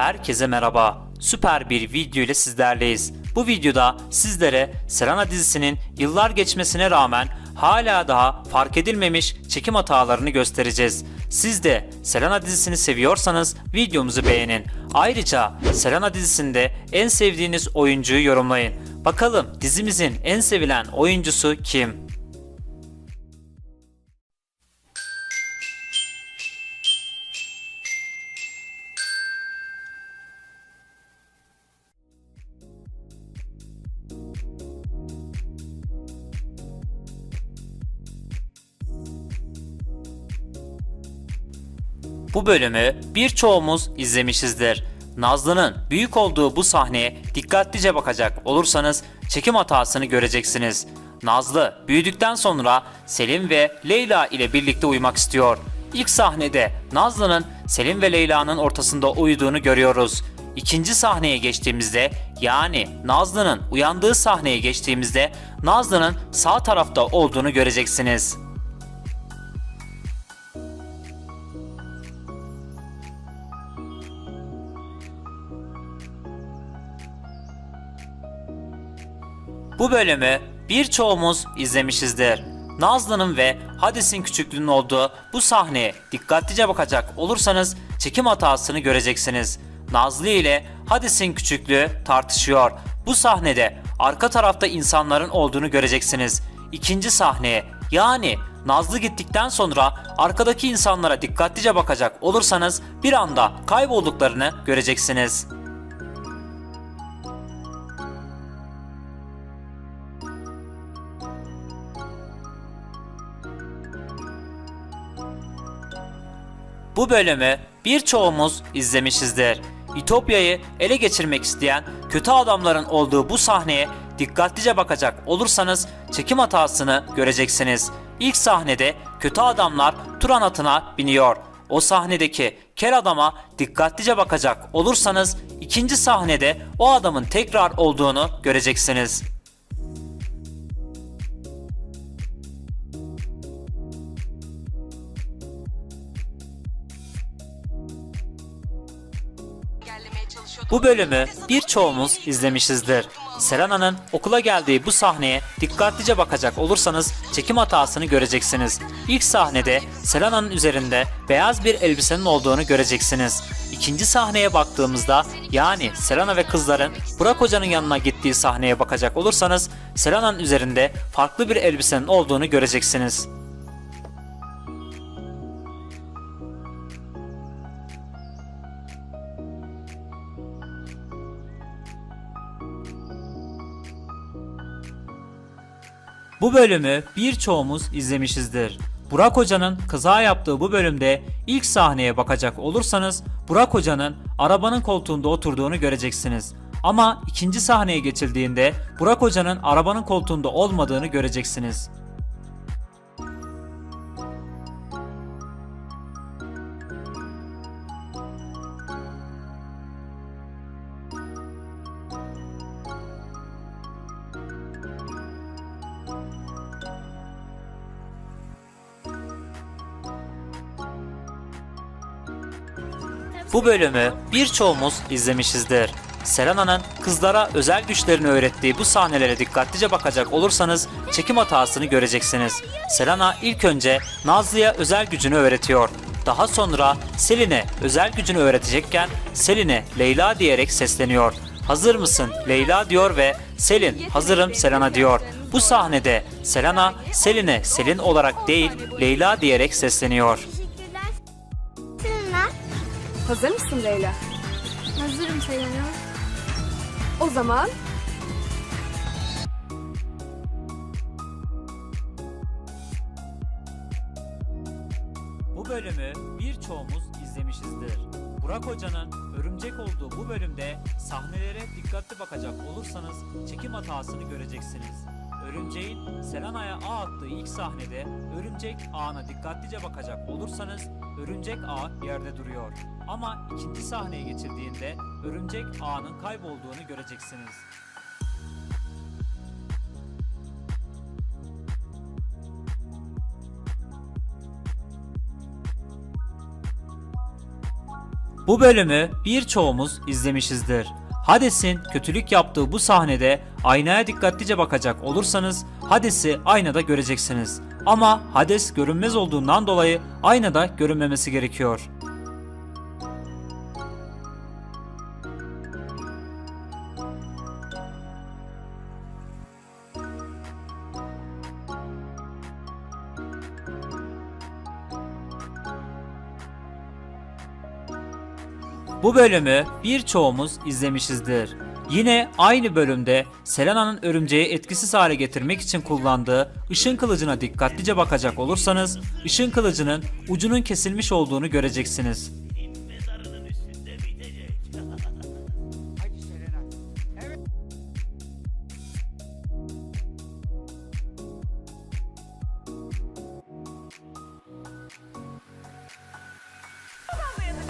Herkese merhaba. Süper bir video ile sizlerleyiz. Bu videoda sizlere Selena dizisinin yıllar geçmesine rağmen hala daha fark edilmemiş çekim hatalarını göstereceğiz. Siz de Selena dizisini seviyorsanız videomuzu beğenin. Ayrıca Selena dizisinde en sevdiğiniz oyuncuyu yorumlayın. Bakalım dizimizin en sevilen oyuncusu kim? Bu bölümü birçoğumuz izlemişizdir. Nazlı'nın büyük olduğu bu sahneye dikkatlice bakacak olursanız çekim hatasını göreceksiniz. Nazlı büyüdükten sonra Selim ve Leyla ile birlikte uyumak istiyor. İlk sahnede Nazlı'nın Selim ve Leyla'nın ortasında uyuduğunu görüyoruz. İkinci sahneye geçtiğimizde yani Nazlı'nın uyandığı sahneye geçtiğimizde Nazlı'nın sağ tarafta olduğunu göreceksiniz. Bu bölümü birçoğumuz izlemişizdir. Nazlı'nın ve Hades'in küçüklüğünün olduğu bu sahneye dikkatlice bakacak olursanız çekim hatasını göreceksiniz. Nazlı ile Hades'in küçüklüğü tartışıyor. Bu sahnede arka tarafta insanların olduğunu göreceksiniz. İkinci sahneye yani Nazlı gittikten sonra arkadaki insanlara dikkatlice bakacak olursanız bir anda kaybolduklarını göreceksiniz. Bu bölümü birçoğumuz izlemişizdir. İtopya'yı ele geçirmek isteyen kötü adamların olduğu bu sahneye dikkatlice bakacak olursanız çekim hatasını göreceksiniz. İlk sahnede kötü adamlar Turan atına biniyor. O sahnedeki kel adama dikkatlice bakacak olursanız ikinci sahnede o adamın tekrar olduğunu göreceksiniz. Bu bölümü birçoğumuz izlemişizdir. Selena'nın okula geldiği bu sahneye dikkatlice bakacak olursanız çekim hatasını göreceksiniz. İlk sahnede Selena'nın üzerinde beyaz bir elbisenin olduğunu göreceksiniz. İkinci sahneye baktığımızda yani Selena ve kızların Burak Hoca'nın yanına gittiği sahneye bakacak olursanız Selena'nın üzerinde farklı bir elbisenin olduğunu göreceksiniz. Bu bölümü birçoğumuz izlemişizdir. Burak Hoca'nın kaza yaptığı bu bölümde ilk sahneye bakacak olursanız Burak Hoca'nın arabanın koltuğunda oturduğunu göreceksiniz. Ama ikinci sahneye geçildiğinde Burak Hoca'nın arabanın koltuğunda olmadığını göreceksiniz. Bu bölümü birçoğumuz izlemişizdir. Selena'nın kızlara özel güçlerini öğrettiği bu sahnelere dikkatlice bakacak olursanız çekim hatasını göreceksiniz. Selena ilk önce Nazlı'ya özel gücünü öğretiyor. Daha sonra Selin'e özel gücünü öğretecekken Selin'e Leyla diyerek sesleniyor. Hazır mısın Leyla diyor ve Selin hazırım Selena diyor. Bu sahnede Selena Selin'e Selin olarak değil Leyla diyerek sesleniyor. Hazır mısın Leyla? Hazırım Selena. O zaman Bu bölümü birçoğumuz izlemişizdir. Burak Hoca'nın örümcek olduğu bu bölümde sahnelere dikkatli bakacak olursanız çekim hatasını göreceksiniz. Örümceğin Selena'ya ağ attığı ilk sahnede örümcek ağına dikkatlice bakacak olursanız örümcek ağ yerde duruyor. Ama ikinci sahneye geçildiğinde örümcek ağının kaybolduğunu göreceksiniz. Bu bölümü birçoğumuz izlemişizdir. Hades'in kötülük yaptığı bu sahnede aynaya dikkatlice bakacak olursanız Hades'i aynada göreceksiniz. Ama Hades görünmez olduğundan dolayı aynada görünmemesi gerekiyor. Bu bölümü birçoğumuz izlemişizdir. Yine aynı bölümde Selena'nın örümceği etkisiz hale getirmek için kullandığı ışın kılıcına dikkatlice bakacak olursanız ışın kılıcının ucunun kesilmiş olduğunu göreceksiniz.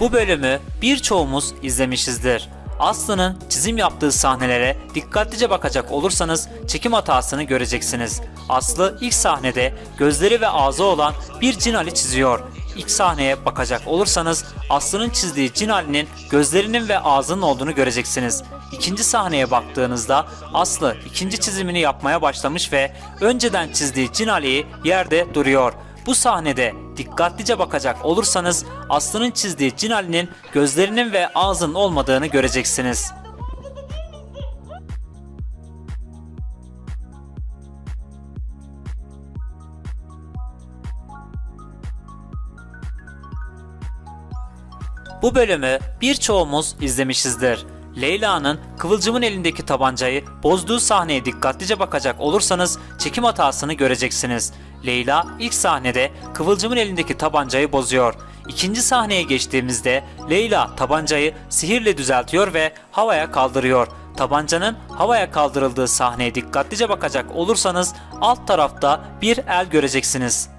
Bu bölümü birçoğumuz izlemişizdir. Aslı'nın çizim yaptığı sahnelere dikkatlice bakacak olursanız çekim hatasını göreceksiniz. Aslı ilk sahnede gözleri ve ağzı olan bir cin Ali çiziyor. İlk sahneye bakacak olursanız Aslı'nın çizdiği cin Ali'nin gözlerinin ve ağzının olduğunu göreceksiniz. İkinci sahneye baktığınızda Aslı ikinci çizimini yapmaya başlamış ve önceden çizdiği cin Ali'yi yerde duruyor. Bu sahnede dikkatlice bakacak olursanız Aslı'nın çizdiği Cin Ali'nin gözlerinin ve ağzının olmadığını göreceksiniz. Bu bölümü birçoğumuz izlemişizdir. Leyla'nın Kıvılcım'ın elindeki tabancayı bozduğu sahneye dikkatlice bakacak olursanız çekim hatasını göreceksiniz. Leyla ilk sahnede Kıvılcım'ın elindeki tabancayı bozuyor. İkinci sahneye geçtiğimizde Leyla tabancayı sihirle düzeltiyor ve havaya kaldırıyor. Tabancanın havaya kaldırıldığı sahneye dikkatlice bakacak olursanız alt tarafta bir el göreceksiniz.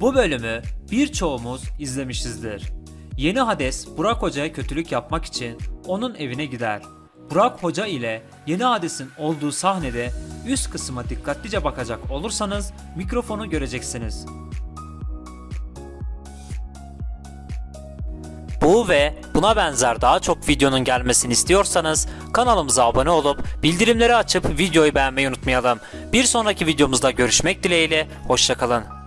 Bu bölümü birçoğumuz izlemişizdir. Yeni Hades Burak Hoca'ya kötülük yapmak için onun evine gider. Burak Hoca ile Yeni Hades'in olduğu sahnede üst kısma dikkatlice bakacak olursanız mikrofonu göreceksiniz. Bu ve buna benzer daha çok videonun gelmesini istiyorsanız kanalımıza abone olup bildirimleri açıp videoyu beğenmeyi unutmayalım. Bir sonraki videomuzda görüşmek dileğiyle, hoşçakalın.